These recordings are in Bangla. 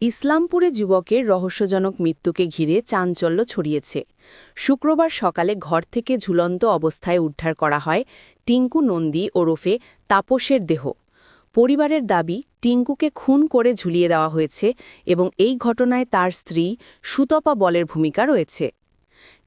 ইসলামপুরে যুবকের রহস্যজনক মৃত্যুকে ঘিরে চাঞ্চল্য ছড়িয়েছে। শুক্রবার সকালে ঘর থেকে ঝুলন্ত অবস্থায় উদ্ধার করা হয় টিঙ্কু নন্দী ওরফে তাপসের দেহ। পরিবারের দাবি, টিঙ্কুকে খুন করে ঝুলিয়ে দেওয়া হয়েছে এবং এই ঘটনায় তার স্ত্রী সুতপা বলের ভূমিকা রয়েছে।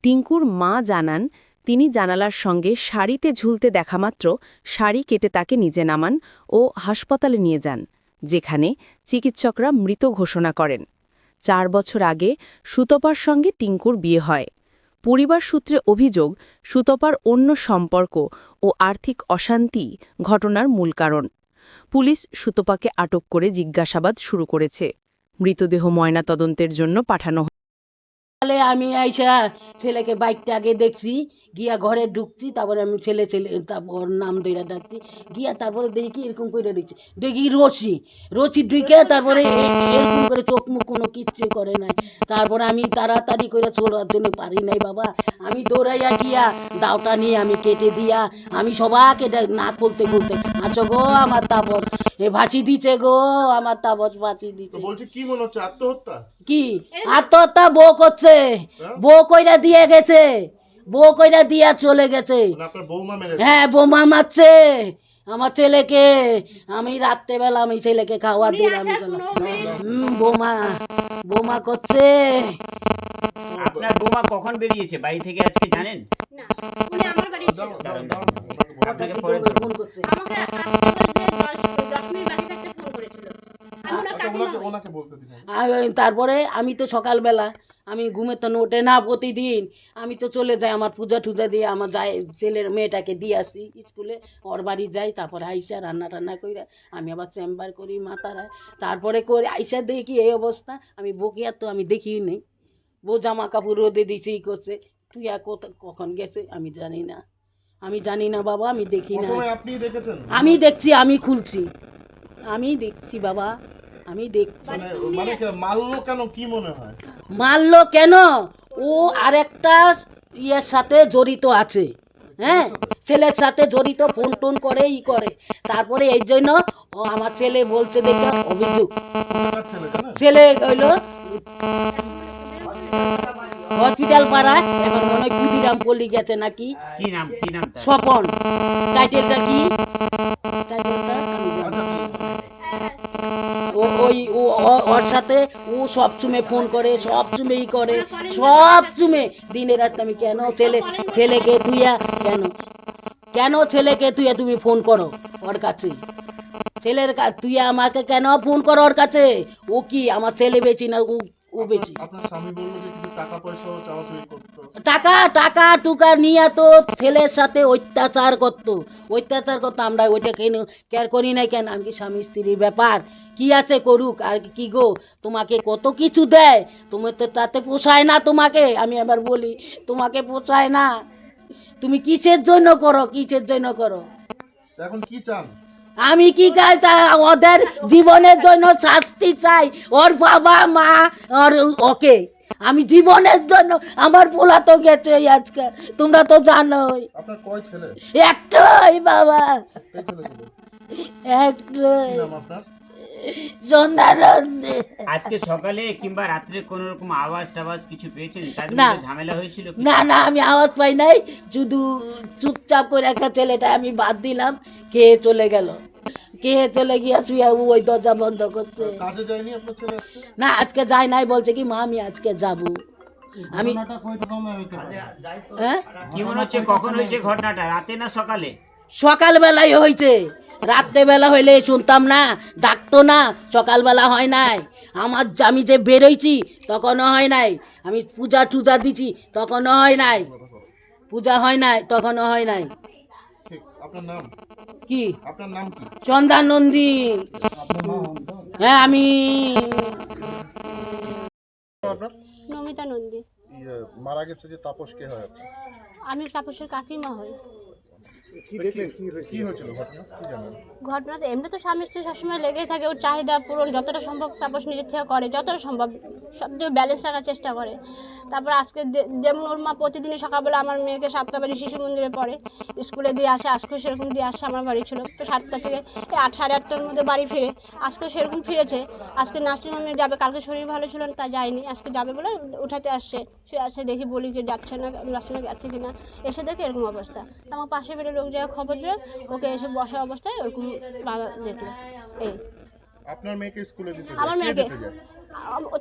টিঙ্কুর মা জানান, তিনি জানালার সঙ্গে শাড়িতে ঝুলতে দেখামাত্র শাড়ি কেটে তাকে নিজে নামান ও হাসপাতালে নিয়ে যান। যেখানে চিকিৎসকরা মৃত ঘোষণা করেন। চার বছর আগে সুতপার সঙ্গে টিঙ্কুর বিয়ে হয়। পরিবার সূত্রে অভিযোগ, সুতপার অন্য সম্পর্ক ও আর্থিক অশান্তি ঘটনার মূল কারণ। পুলিশ সুতপাকে আটক করে জিজ্ঞাসাবাদ শুরু করেছে। মৃতদেহ ময়নাতদন্তের জন্য পাঠানো তাহলে আমি আইসা ছেলেকে বাইকটা আগে দেখছি গিয়া ঘরে ঢুকছি তারপরে আমি ছেলে ছেলে তারপর নাম দইরা ডাকছি গিয়া তারপরে দেখি এরকম করে রয়েছে দেখি রশি রশি ঢুকে তারপরে এরকম করে চোখ মুখ কোনো কিচ্ছু করে নাই। তারপরে আমি তাড়াতাড়ি করে ছোড়ার জন্য পারি নাই বাবা। আমি দৌড়াইয়া গিয়া দাওটা নিয়ে আমি কেটে দিয়া আমি সবাকে না খুলতে খুলতে আছো গো আমার তাপস এ ভাসি দিছে গো আমার তাপস ভাসি দিছে। বলছি কি মনে হচ্ছে আত্মহত্যা? কি? আত্মহত্যা বউ করছে। বউ কইরা দিয়ে গেছে। বউ কইরা দিয়া চলে গেছে। মানে আপনার বৌমা হ্যাঁ বোমা মারছে। আমার ছেলেকে আমি রাত্রেবেলা আমি ছেলেকে খাওয়া দিলাম বোমা বোমা করছে। আপনার বোমা কখন বেরিয়েছে? বাড়ি থেকে আজকে জানেন? আপনাকে পরে ফোন করছে। তারপরে আমি তো সকালবেলা আমি ঘুমের তো নোটে না প্রতিদিন। আমি তো চলে যাই আমার পূজা টুজা দিয়ে আমার যাই ছেলের মেয়েটাকে দিয়ে আসি স্কুলে। ওর বাড়ি যাই তারপরে আইসা রান্না টান্না করি আমি আবার চেম্বার করি মাতারায়। তারপরে করে আইসা দেখি এই অবস্থা আমি বকিয়া তো আমি দেখিই নেই। বউ জামা কাপড় রোদে দিছে ই করছে। তুই আর কোথা- কখন গেছে আমি জানি না। আমি জানি না বাবা আমি দেখি না আপনি দেখেছেন? আমি দেখছি আমি খুলছি। আমি দেখছি বাবা আমি দেখছি। মানে মানে মারলো কেন কি মনে হয়? মারলো কেন? ও আরেকটা ইয়ের সাথে জড়িত আছে। হ্যাঁ? ছেলের সাথে জড়িত ফোন টোন করে ই করে। তারপরে এই জন্য ও আমার ছেলে বলছে দেখে অভিযোগ। ছেলে হইল হসপিটাল পাড়া এখন মনে হয় ক্ষুদিরাম পল্লী গেছে নাকি? স্বপন। টাইটেলটা কি? ওর সাথে ও সব সময় ফোন করে, সব চুমে ই করে, সব চুমে। দিনে রাত আমি কেন ছেলে ছেলেকে তুইয়া কেন? কেন ছেলেকে তুইয়া তুমি ফোন করো ওর কাছে? ছেলের তুই আমাকে কেন ফোন করো ওর কাছে? ও কি আমার ছেলে বেশি না? ও ও বেচি। আপনার স্বামী বলল যে কিছু টাকা পয়সাও চাওয়াচুরি করতো। টাকা টাকা টুকা নিয়ে তো ছেলের সাথে অত্যাচার করতো। অত্যাচার করতো আমরা ওইটা কেন কেয়ার করি নাই কেন? আমি কি স্বামী স্ত্রীর ব্যাপার? কি আছে করুক আর কি গো? তোমাকে কত কিছু দেয়? তুমি তো তাতে পোষায় না তোমাকে। আমি আবার বলি তোমাকে পোষায় না। তুমি কিসের জন্য করো কিসের জন্য করো? এখন কি চান? আমি কি ওদের জীবনের জন্য শাস্তি চাই। ওর বাবা মা ওর ওকে। আমি জীবনের জন্য আমার পোলা তো গেছে আজকে। তোমরা তো জানোই। একটাই বাবা। একটাই। আজকে সকালে কিংবা রাত্রে কোন রকম আওয়াজ টাওয়াজ কিছু পেয়েছেন? তার না। মধ্যে ঝামেলা হয়েছিল কি? না না আমি আওয়াজ পাই নাই। শুধু চুপচাপ করে একটা ছেলেটা আমি বাদ দিলাম খেয়ে চলে গেল। খেয়ে চলে গিয়া শুয়ে ওই দরজা বন্ধ করছে। কাজে যায়নি আপনার ছেলে আজকে? না আজকে যাই নাই বলছে কি মা আমি আজকে যাব। আমি ঘটনাটা কয়টা সময় হইতে পারে হ্যাঁ? কি মনে হচ্ছে কখন হয়েছে ঘটনাটা? রাতে না সকালে? সকালবেলায় হয়েছে। রাত্রেবেলা হইলে শুনতাম না ডাকতো না সকালবেলা হয় নাই। আমার আমি যে বেরোইছি তখনও হয় নাই। আমি পূজা টুজা দিছি তখনও হয় নাই। পূজা হয় নাই তখনও হয় নাই। আপনার নাম? কি? আপনার নাম কি? সন্ধ্যা নন্দী। হ্যাঁ আমি আপনার? নমিতা নন্দী। ইয়ে, মারা গেছে যে তাপস কে হয় আমি তাপসের কাকিমা হই। কি দেখলেন? কি হয়েছিল? ঘটনা? কি জানেন ঘটনাটা এমনি তো স্বামী স্ত্রী সবসময় লেগেই থাকে, ওর চাহিদা পূরণ যতটা সম্ভব তাপস নিজের থেকে করে, যতটা সম্ভব সব দিকে ব্যালেন্স রাখার চেষ্টা করে। তারপর আজকে যেমন ওর মা প্রতিদিনই সকালবেলা আমার মেয়েকে সাতটা বাড়ি শিশু মন্দিরে পড়ে, স্কুলে দিয়ে আসে, আজকেও সেরকম দিয়ে আসে আমার বাড়ি ছিল, তো সাতটা থেকে আট, সাড়ে আটটার মধ্যে বাড়ি ফিরে, আজকেও সেরকম ফিরেছে। আজকে নার্সিংহোমে যাবে, কালকে শরীর ভালো ছিল না, তা যায়নি, আজকে যাবে বলে উঠাতে আসছে, সে আসে দেখি বলি কি যাচ্ছে না যাচ্ছে কি না এসে দেখে এরকম অবস্থা। আমার পাশে বেড়ে লোক যায় খবর দিল ওকে এসে বসা অবস্থায় ওরকম এই। আপনার মেয়েকে স্কুলে দিতে? আমার মেয়েকে।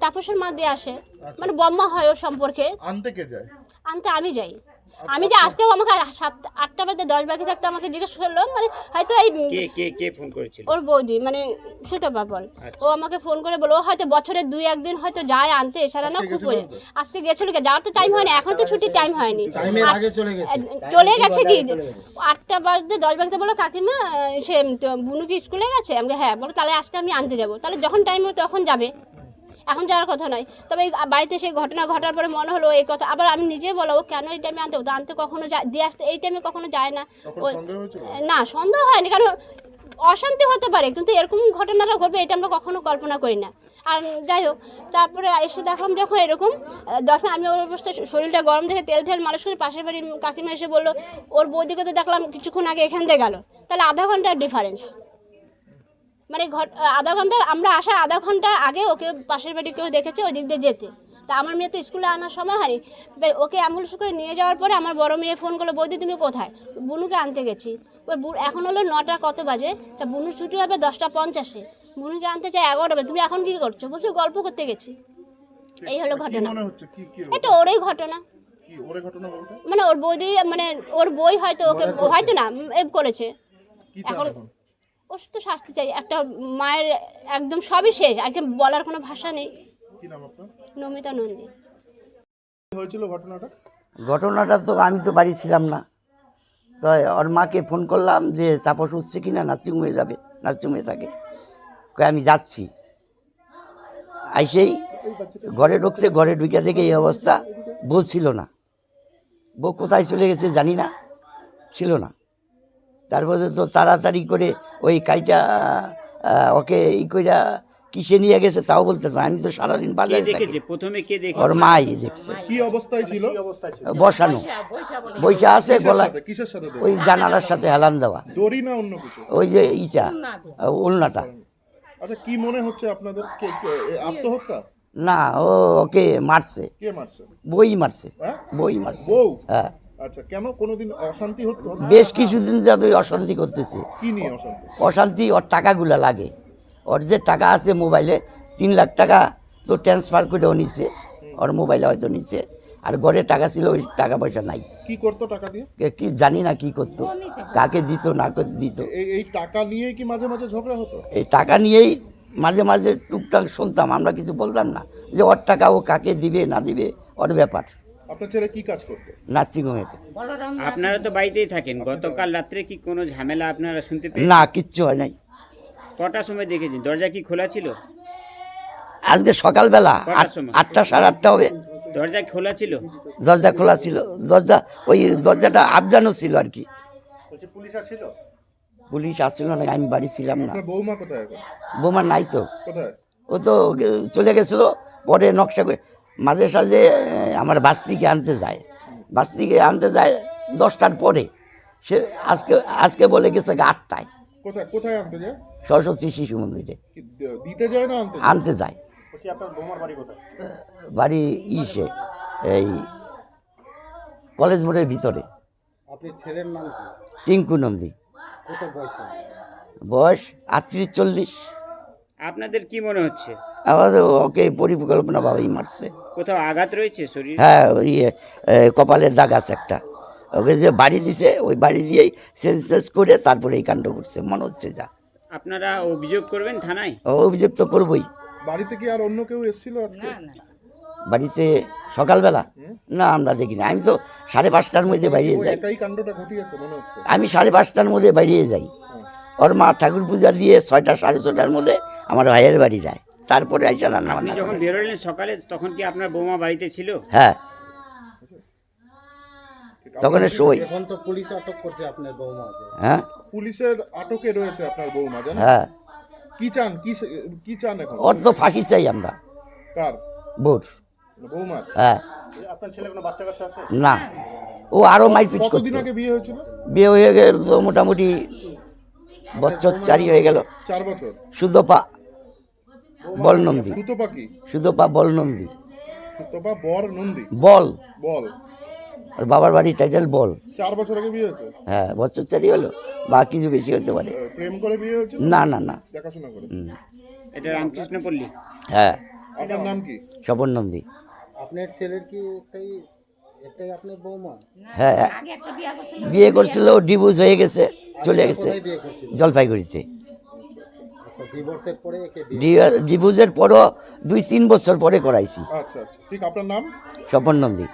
তাপসের মা দিয়ে আসে। মানে বম্মা হয় ওর সম্পর্কে। আনতে কে যায়? আনতে আমি যাই। আমি যে আজকেও আমাকে সাত আটটা বাজে দশ বাকি থাকতে আমাকে জিজ্ঞেস করল মানে হয়তো এই কে কে কে ফোন করেছিল? ওর বৌদি মানে সুতো বাবল ও আমাকে ফোন করে বলো ও হয়তো বছরে দুই একদিন হয়তো যায় আনতে এছাড়া না খুব করে আজকে গেছিল কি? যাওয়ার তো টাইম হয়নি এখন তো ছুটির টাইম হয়নি। চলে গেছে। কি? আটটা বাজতে দশ বাজতে বলো কাকিমা সে তো বুনু কি স্কুলে গেছে? আমি হ্যাঁ বলো তাহলে আজকে আমি আনতে যাব। তাহলে যখন টাইম হবে তখন যাবে। এখন যাওয়ার কথা নয়। তবে বাড়িতে সেই ঘটনা ঘটার পরে মনে হলো এই কথা। আবার আমি নিজে বলো ও কেন এই টাইমে আনতে আনতে কখনো যায় দিয়ে আসতে এই টাইমে কখনো যায় না। ও- না সন্দেহ হয়নি কারণ অশান্তি হতে পারে কিন্তু এরকম ঘটনাটা ঘটবে এটা আমরা কখনো কল্পনা করি না। আর যাই হোক তারপরে এসে দেখলাম যখন এরকম যখন আমি ওর অবস্থায় শরীরটা গরম দেখে তেল টেল মালিশ করে পাশের বাড়ির কাকিমা এসে বলল ওর বৌদিকে তো দেখলাম কিছুক্ষণ আগে এখান থেকে গেল। তাহলে আধা ঘণ্টার ডিফারেন্স মানে আধা ঘণ্টা আমরা আসার আধা ঘণ্টা আগে ওকে পাশের বাড়ি কেউ দেখেছে ওই দিক দিয়ে যেতে। তা আমার মেয়ে তো স্কুলে আনার সময় হয়নি ওকে অ্যাম্বুলেন্স করে নিয়ে যাওয়ার পরে আমার বড় মেয়ে ফোন করল বৌদি তুমি কোথায়? বুনুকে আনতে গেছি। এখন হলো নটা কত বাজে? তা বুনুর ছুটি হবে দশটা পঞ্চাশে। বুনুকে আনতে চাই এগারোটা বাজে। তুমি এখন কি করছ? বলছো গল্প করতে গেছি। এই হলো ঘটনা। এটা ওরই ঘটনা। মানে ওর বৌদি মানে ওর বই হয়তো ওকে হয়তো না করেছে। এখন? ওর তো শাস্তি চাই। একটা মায়ের একদম সবই শেষ। আগে বলার কোনো ভাষা নেই। কি নাম আপনার? নমিতা নন্দী। হয়েছিল ঘটনাটা? ঘটনাটা তো আমি তো বাড়ি ছিলাম না। তো ওর মাকে ফোন করলাম যে তাপস উঠছে কি না নার্সিংহোমে যাবে। নার্সিংহোমে থাকে। কই আমি যাচ্ছি। আইসেই ঘরে ঢুকছে। ঘরে ঢুকে থেকে এই অবস্থা। বউ ছিল না। বউ কোথায় চলে গেছে জানি না। ছিল না। তারপরে তো তাড়াতাড়ি করে ওই কাইটা ওকে ই কইরা কিসে নিয়ে গেছে তাও বলতে পারব আমি তো সারাদিন বাজারে থাকি। প্রথমে কে দেখেছে? ওর মাই দেখছে। কি অবস্থায় ছিল? বসানো। বৈশা আছে গলা? ওই জানালার সাথে হেলান দেওয়া। দড়ি না অন্য কিছু? ওই যে ইটা উলনাটা। আচ্ছা কি মনে হচ্ছে আপনাদের? আত্মহত্যা? না ও ওকে মারছে। কে মারছে? বই মারছে। হ্যাঁ? বই মারছে। হ্যাঁ। আচ্ছা কেন কোনোদিন অশান্তি হতো? বেশ কিছুদিন যাবে অশান্তি করতেছে। কি নিয়ে অশান্তি? অশান্তি ওর টাকাগুলো লাগে। ওর যে টাকা আছে মোবাইলে তিন লাখ টাকা তো ট্রান্সফার করেও নিচ্ছে ওর মোবাইলে হয়তো নিচ্ছে আর ঘরে টাকা ছিল ওই টাকা পয়সা নাই। কি করতো টাকা দিয়ে? কি জানি না কি করতো। কাকে দিত না করতে দিত। এই এই টাকা নিয়ে কি মাঝে মাঝে ঝগড়া হতো? এই টাকা নিয়েই মাঝে মাঝে টুকটাক শুনতাম। আমরা কিছু বলতাম না। যে ওর টাকা ও কাকে দিবে না দিবে ওর ব্যাপার। আপনার ছেলে কি কাজ করতো? নার্সিংহোমে আপনারা তো বাড়িতেই থাকেন। গতকাল রাত্রে কি কোনো ঝামেলা আপনারা শুনতে পেয়েছেন? না কিচ্ছু হয় নাই। কটার সময় দেখেছেন? দরজা কি খোলা ছিল? আজকে সকালবেলা কটার আট- সময়? আটটা সাড়ে আটটা হবে। দরজা খোলা ছিল? দরজা খোলা ছিল। দরজা ওই দরজাটা আবজানো ছিল আর কি। পুলিশ আসছিল? পুলিশ আসছিল না আমি বাড়ি ছিলাম না। আপনার বৌমা কোথায় এখন? বোমা নাই তো। কোথায়? ও তো গে- চলে গেছিল পরে নকশা করে মাঝে সাঝে আমার বাস্তিকে আনতে যায়। বাস্তিকে আনতে যায় দশটার পরে। সে আজকে আজকে বলে গেছে আটটায়। কোথায় কোথায় আনতে যায়? সরস্বতী শিশু মন্দিরে। দিতে যায় না আনতে যায়? বাড়ি ইসে এই কলেজ মোড়ের ভিতরে। ছেলের নাম টিঙ্কু নন্দী। বয়স আটত্রিশ চল্লিশ। আপনাদের কি মনে হচ্ছে? আমাদের ওকে পরিকল্পনা ভাবেই মারছে। কোথাও আঘাত রয়েছে শরীর? হ্যাঁ এ, কপালের দাগ আছে একটা। ওকে যে বাড়ি দিছে ওই বাড়ি দিয়েই সেন্সেস করে তারপরে এই কাণ্ড করছে। মনে হচ্ছে যা। আপনারা অভিযোগ করবেন থানায়? ও অভিযোগ তো করবই। বাড়িতে কি আর অন্য কেউ এসেছিল আজকে? বাড়িতে সকালবেলা? না আমরা দেখিনি। আমি তো সাড়ে পাঁচটার মধ্যে বাইরে যাই। মনে আমি সাড়ে পাঁচটার মধ্যে বাইরে যাই। ওর মা ঠাকুর পূজা দিয়ে ছয়টা সাড়ে ছটার মধ্যে আমার ভাইয়ের বাড়ি যায়। তারপরে আইসা রান্না আপনি বান্না যখন বেরোলেন সকালে তখন কি আপনার বৌমা বাড়িতে ছিল? হ্যাঁ। তখন সই এখন তো পুলিশ আটক করছে আপনার বৌমাকে হ্যাঁ? পুলিশের আটকে রয়েছে আপনার বৌমা জানেন? হ্যাঁ। কি চান? কি কি চান এখন? ওর তো ফাঁসি চাই আমরা। কার? বোর বৌমার? হ্যাঁ। আপনার ছেলে কোনো বাচ্চা কাচ্চা আছে? না। ও আরও মারপিট কতদিন আগে বিয়ে হয়েছিল? বিয়ে হয়ে গেল তো মোটামুটি বছর চারি হয়ে গেল। চার বছর। সুদপা বলনন্দী সুতপা কি? সুদপা বলনন্দী সুতপা বর নন্দী। বল। বল। আর বাবার বাড়ির টাইটেল বল। চার বছর আগে বিয়ে হয়েছে? হ্যাঁ বছর চারি হলো। বা কিছু বেশি হতে পারে। প্রেম করে বিয়ে হয়েছে না না না। দেখাশোনা করে। এটা রামকৃষ্ণ পল্লী হ্যাঁ। আপনার নাম কি? স্বপন নন্দী। আপনার ছেলের কি একটাই একটাই আপনার বৌমা। হ্যাঁ বিয়ে করছিল ডিভোর্স হয়ে গেছে চলে গেছে বিয়ে করছিল? জলপাইগুড়িতে। আচ্ছা ডিভোর্সের পরে একে বিয়ে ডিভোর্সের পরও দুই তিন বছর পরে করাইছি। আচ্ছা আচ্ছা ঠিক আপনার নাম? স্বপন নন্দী।